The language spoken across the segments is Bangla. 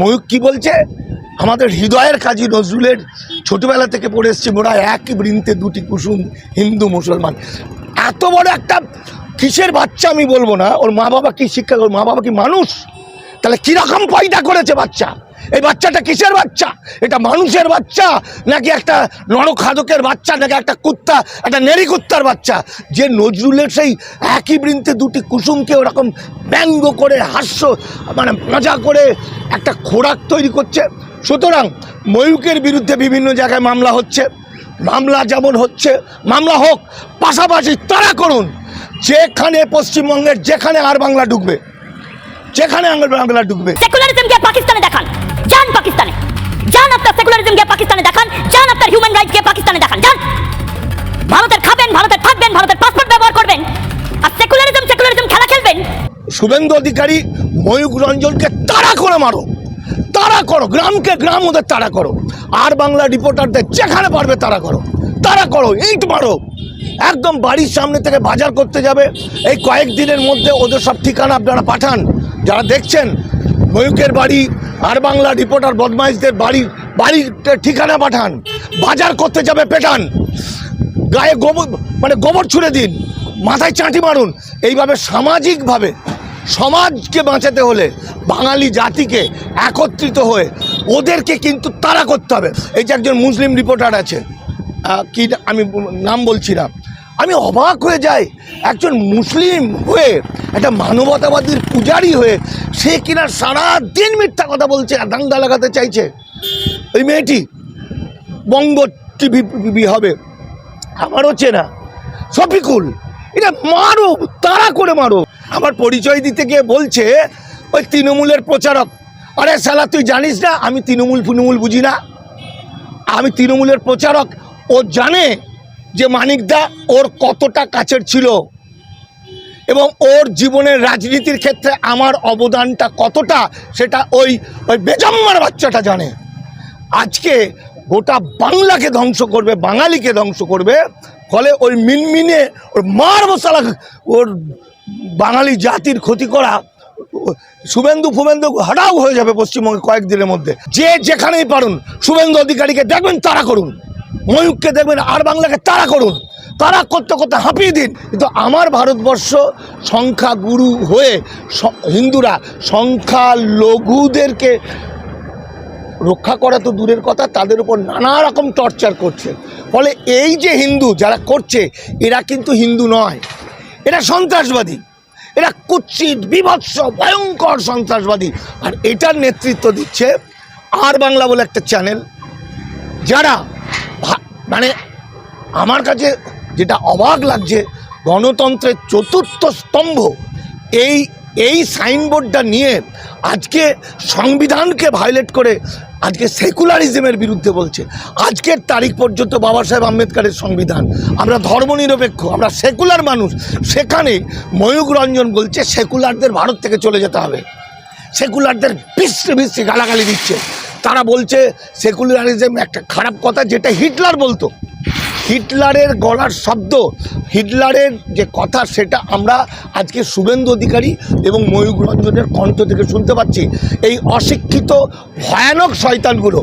ময়ূক কি বলছে? আমাদের হৃদয়ের কাজী নজরুলের ছোটবেলা থেকে পড়ে এসছে মোরা একই বৃন্তে দুটি কুসুম হিন্দু মুসলমান। এত বড় একটা কিসের বাচ্চা আমি বলব না? ওর মা বাবা কি শিক্ষা ওর মা বাবা কি মানুষ? তাহলে কীরকম পয়দা করেছে বাচ্চা? এই বাচ্চাটা কিসের বাচ্চা? এটা মানুষের বাচ্চা? নাকি একটা নরক নরখাদকের বাচ্চা? নাকি একটা কুত্তা? একটা নেরি কুত্তার বাচ্চা? যে নজরুলের সেই একই বৃন্তে দুটি কুসুমকে ওরকম ব্যঙ্গ করে, হাস্য মানে মজা করে একটা খোরাক তৈরি করছে। সুতরাং ময়ূকের বিরুদ্ধে বিভিন্ন জায়গায় মামলা হচ্ছে। মামলা যেমন হচ্ছে, মামলা হোক, পাশাপাশি তারা করুন। যেখানে পশ্চিমবঙ্গের, যেখানে আর বাংলা ঢুকবে। যেখানে আর বাংলা ঢুকবে। দেখান। যান পাকিস্তানে। যান আপনার সেকুলারিজম গিয়ে পাকিস্তানে দেখান যান আপনার হিউম্যান রাইটস গিয়ে পাকিস্তানে দেখান যান ভারতের খাবেন, ভারতের থাকবেন, ভারতের পাসপোর্ট ব্যবহার করবেন, আর সেকুলারিজম সেকুলারিজম খেলা খেলবেন। শুভেন্দু অধিকারী ময়ূক রঞ্জনকে তাড়া করে মারো। তারা করো, গ্রামকে গ্রাম ওদের তারা করো। আর বাংলা রিপোর্টারদের যেখানে পারবে তারা করো। তারা করো এইট মারো। একদম বাড়ির সামনে থেকে বাজার করতে যাবে। এই কয়েকদিনের মধ্যে ওদের সব ঠিকানা আপনারা পাঠান। যারা দেখছেন ময়ূকের বাড়ি আর বাংলা রিপোর্টার বদমাইশদের বাড়ি বাড়ির ঠিকানা পাঠান, বাজার করতে যাবে পেটান, গায়ে গোবর মানে গোবর ছুঁড়ে দিন, মাথায় চাঁটি মারুন। এইভাবে সামাজিকভাবে সমাজকে বাঁচাতে হলে বাঙালি জাতিকে একত্রিত হয়ে ওদেরকে কিন্তু তাড়া করতে হবে। এই যে একজন মুসলিম রিপোর্টার আছে কি আমি নাম বলছি না। আমি অবাক হয়ে যাই, একজন মুসলিম হয়ে একটা মানবতাবাদীর পূজারি হয়ে সে কিনা সারা দিন মিথ্যা কথা বলছে আর দাঙ্গা লাগাতে চাইছে। ওই মেয়েটি বঙ্গ টিভি হবে। আমারও চেনা। শফিকুল, এটা মারো, তাড়া করে মারো। আমার পরিচয় দিতে গিয়ে বলছে, ওই তৃণমূলের প্রচারক। আরে শালা, তুই জানিস না, আমি তৃণমূল ফুনমূল বুঝি না। আমি তৃণমূলের প্রচারক। ও জানে যে মানিকদা ওর কতটা কাছের ছিল। এবং ওর জীবনের রাজনীতির ক্ষেত্রে আমার অবদানটা কতটা সেটা ওই ওই বেজম্মার বাচ্চাটা জানে। আজকে গোটা বাংলাকে ধ্বংস করবে, বাঙালিকে ধ্বংস করবে, ফলে ওই মিনমিনে, ওর মার মশালা, ওর বাঙালি জাতির ক্ষতি করা, শুভেন্দু ফুবেন্দু হাটাও হয়ে যাবে পশ্চিমবঙ্গে কয়েকদিনের মধ্যে। যে যেখানেই পারুন, শুভেন্দু অধিকারীকে দেখবেন তারা করুন। ময়ূককে দেখবেন আর বাংলাকে তারা করুন। তারা করতে করতে হাঁপিয়ে দিন। কিন্তু আমার ভারতবর্ষ সংখ্যা গুরু হয়ে হিন্দুরা সংখ্যালঘুদেরকে রক্ষা করা তো দূরের কথা, তাদের উপর নানা রকম টর্চার করছে। ফলে এই যে হিন্দু যারা করছে, এরা কিন্তু হিন্দু নয়। এরা সন্ত্রাসবাদী। এরা কুৎসিত, বিভৎস, ভয়ঙ্কর সন্ত্রাসবাদী। আর এটার নেতৃত্ব দিচ্ছে আর বাংলা বলে একটা চ্যানেল যারা মানে আমার কাছে যেটা অবাক লাগছে, গণতন্ত্রের চতুর্থ স্তম্ভ, এই এই সাইনবোর্ডটা নিয়ে আজকে সংবিধানকে ভায়োলেট করে আজকে সেকুলারিজমের বিরুদ্ধে বলছে। আজকের তারিখ পর্যন্ত বাবা সাহেব আম্বেদকরের সংবিধান। আমরা ধর্মনিরপেক্ষ, আমরা সেকুলার মানুষ। সেখানে ময়ূক রঞ্জন বলছে, সেকুলারদের ভারত থেকে চলে যেতে হবে। সেকুলারদের বিশ্রী বিশ্বে গালাগালি দিচ্ছে। তারা বলছে, সেকুলারিজম একটা খারাপ কথা, যেটা হিটলার বলতো। হিটলারের গলার শব্দ, হিটলারের যে কথা সেটা আমরা আজকে শুভেন্দু অধিকারী এবং ময়ূক রঞ্জনের কণ্ঠ থেকে শুনতে পাচ্ছি। এই অশিক্ষিত, ভয়ানক শয়তানগুলো,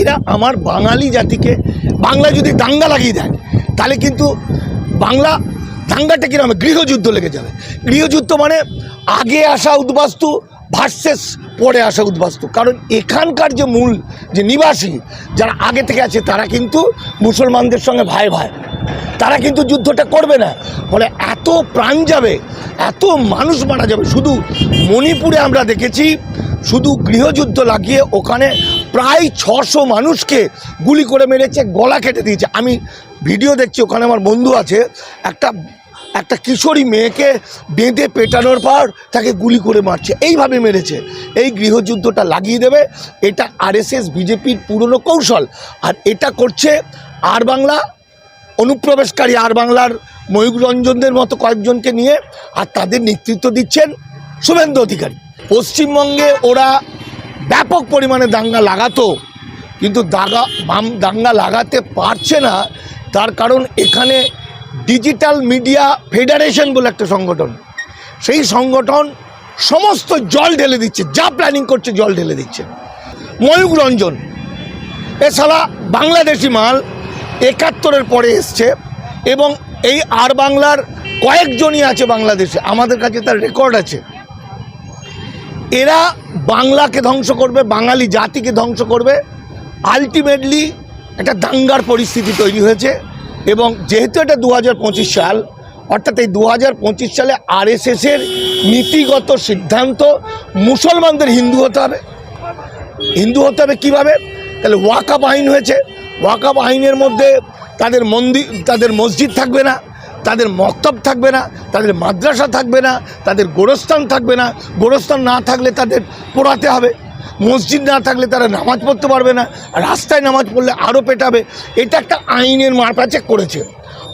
এরা আমার বাঙালি জাতিকে বাংলা যদি দাঙ্গা লাগিয়ে দেয়, তাহলে কিন্তু বাংলা দাঙ্গাটা কীরকম গৃহযুদ্ধ লেগে যাবে। গৃহযুদ্ধ মানে আগে আসা উদ্বাস্তু ভার্সেস পরে আসা উদ্বাস্তু। কারণ এখানকার যে মূল, যে নিবাসী, যারা আগে থেকে আছে, তারা কিন্তু মুসলমানদের সঙ্গে ভাই ভাই। তারা কিন্তু যুদ্ধটা করবে না। ফলে এত প্রাণ যাবে, এত মানুষ মারা যাবে। শুধু মণিপুরে আমরা দেখেছি, শুধু গৃহযুদ্ধ লাগিয়ে ওখানে প্রায় ছশো মানুষকে গুলি করে মেরেছে, গলা কেটে দিয়েছে। আমি ভিডিও দেখছি, ওখানে আমার বন্ধু আছে, একটা একটা কিশোরী মেয়েকে বেঁধে পেটানোর পর তাকে গুলি করে মারছে। এইভাবে মেরেছে। এই গৃহযুদ্ধটা লাগিয়ে দেবে। এটা আরএসএস, বিজেপির পুরনো কৌশল। আর এটা করছে আর বাংলা, অনুপ্রবেশকারী আর বাংলার ময়ূক রঞ্জনদের মতো কয়েকজনকে নিয়ে। আর তাদের নেতৃত্ব দিচ্ছেন শুভেন্দু অধিকারী। পশ্চিমবঙ্গে ওরা ব্যাপক পরিমাণে দাঙ্গা লাগাতো। কিন্তু বাম দাঙ্গা লাগাতে পারছে না। তার কারণ এখানে ডিজিটাল মিডিয়া ফেডারেশন বলে একটা সংগঠন। সেই সংগঠন সমস্ত জল ঢেলে দিচ্ছে, যা প্ল্যানিং করছে জল ঢেলে দিচ্ছে। ময়ূক রঞ্জন এ সালা বাংলাদেশি মাল একাত্তরের পরে এসছে এবং এই আর বাংলার কয়েকজনই আছে বাংলাদেশে, আমাদের কাছে তার রেকর্ড আছে। এরা বাংলাকে ধ্বংস করবে, বাঙালি জাতিকে ধ্বংস করবে। আলটিমেটলি একটা দাঙ্গার পরিস্থিতি তৈরি হয়েছে। এবং যেহেতু এটা দু হাজার পঁচিশ সাল, অর্থাৎ এই দু হাজার পঁচিশ সালে আরএসএসের নীতিগত সিদ্ধান্ত, মুসলমানদের হিন্দু হতে হবে। হিন্দু হতে হবে কীভাবে? তাহলে ওয়াকাপ আইন হয়েছে। ওয়াকাপ আইনের মধ্যে তাদের মন্দির, তাদের মসজিদ থাকবে না, তাদের মক্তব থাকবে না, তাদের মাদ্রাসা থাকবে না, তাদের গোরস্থান থাকবে না। গোরস্থান না থাকলে তাদের পোড়াতে হবে। মসজিদ না থাকলে তারা নামাজ পড়তে পারবে না, রাস্তায় নামাজ পড়লে আরও পেটাবে। এটা একটা আইনের মারপ্যাচে করেছে।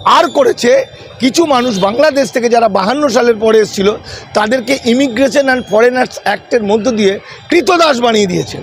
আর করেছে কিছু মানুষ বাংলাদেশ থেকে যারা বাহান্ন সালের পরে এসেছিল, তাদেরকে ইমিগ্রেশন অ্যান্ড ফরেনার্স অ্যাক্টের মধ্য দিয়ে কৃতদাস বানিয়ে দিয়েছে।